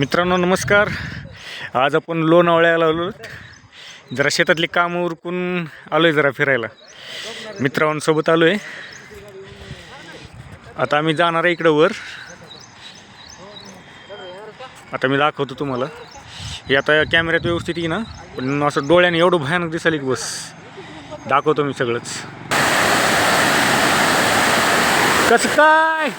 मित्रांनो नमस्कार. आज आपण लोणावळ्याला आलो जरा शेतातली कामं उरकून आलो आहे जरा फिरायला. मित्रांसोबत आलो आहे आता आम्ही जाणार आहे इकडं वर. आता मी दाखवतो तुम्हाला. हे आता कॅमेऱ्यात व्यवस्थित येई ना पण असं डोळ्याने एवढं भयानक दिसाल की बस. दाखवतो मी सगळंच. कसं काय?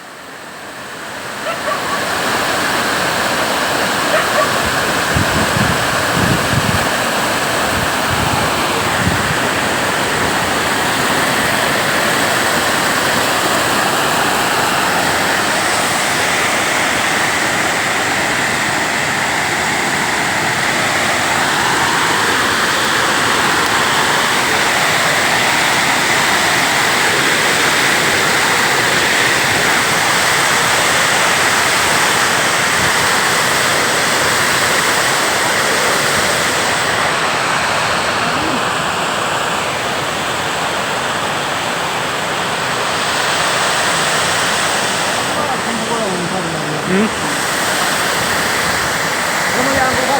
응? 어머니 안 보고.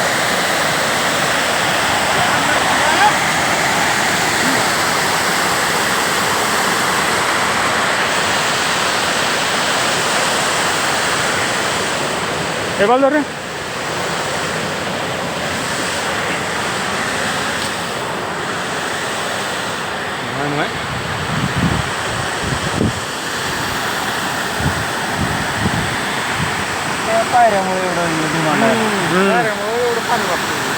해발라래? 뭐야? पायऱ्यामुळे एवढं डिमांड आहे. पायऱ्यामुळे एवढं पाणी वापरतो